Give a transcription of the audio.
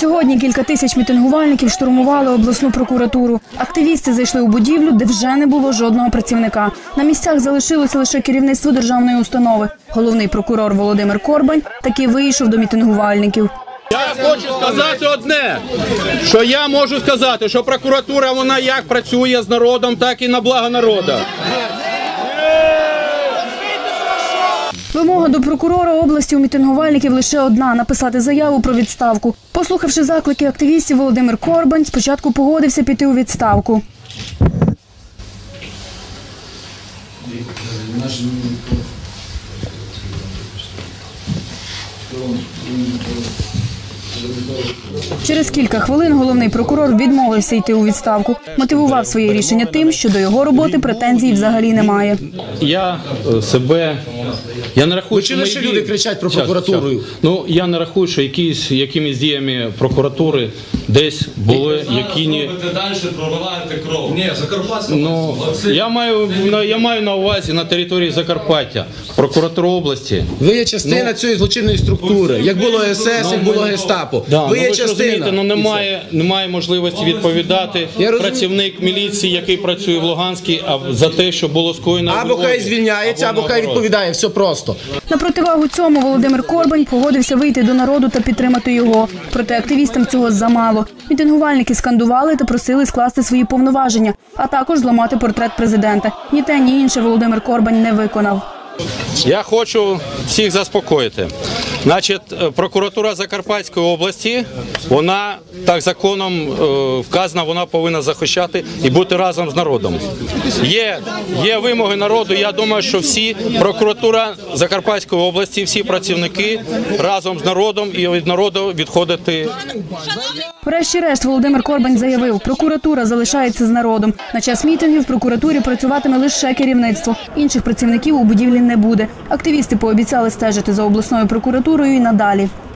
Сьогодні кілька тисяч мітингувальників штурмували обласну прокуратуру. Активісти зайшли у будівлю, де вже не було жодного працівника. На місцях залишилося лише керівництво державної установи. Головний прокурор Володимир Корбань таки вийшов до мітингувальників. Я хочу сказати одне, що я можу сказати, що прокуратура вона як працює з народом, так і на благо народу. Вимога до прокурора області у мітингувальників лише одна написати заяву про відставку. Послухавши заклики активістів, Володимир Корбань спочатку погодився піти у відставку. Через кілька хвилин головний прокурор відмовився йти у відставку. Мотивував своє рішення тим, що до його роботи претензій взагалі немає. Я е, себе. Я не рахую, чи лише мої люди дії- кричать про Щас, прокуратуру? щас. Ну я не рахую, що якісь якимись діями прокуратури десь були які ні. Ви далі проливаєте кров. Ні, Закарпатська. Ну я маю на я маю на увазі на території Закарпаття, прокуратура області. Ви є частина цієї злочинної структури. Як було СС, як було Гестапо. Да, ви ну, є ви ж розумієте, частина. ну немає, немає можливості відповідати Я розумію. працівник міліції, який працює в Луганській, а за те, що було скоєно. в Або хай звільняється, або хай наоборот. відповідає. Все просто. На противагу цьому Володимир Корбань погодився вийти до народу та підтримати його. Проте активістам цього замало. Мітингувальники скандували та просили скласти свої повноваження, а також зламати портрет президента. Ні те, ні інше Володимир Корбань не виконав. Я хочу всіх заспокоїти. Значить, е, прокуратура Закарпатської області, вона так законом е, вказана, вона повинна захищати і бути разом з народом. Є, є вимоги народу. Я думаю, що всі прокуратура Закарпатської області, всі працівники разом з народом і від народу відходити Врешті-решт Володимир Корбань заявив, прокуратура залишається з народом. На час мітингів в прокуратурі працюватиме лише керівництво. Інших працівників у будівлі не буде. Активісти пообіцяли стежити за обласною прокуратурою і надалі.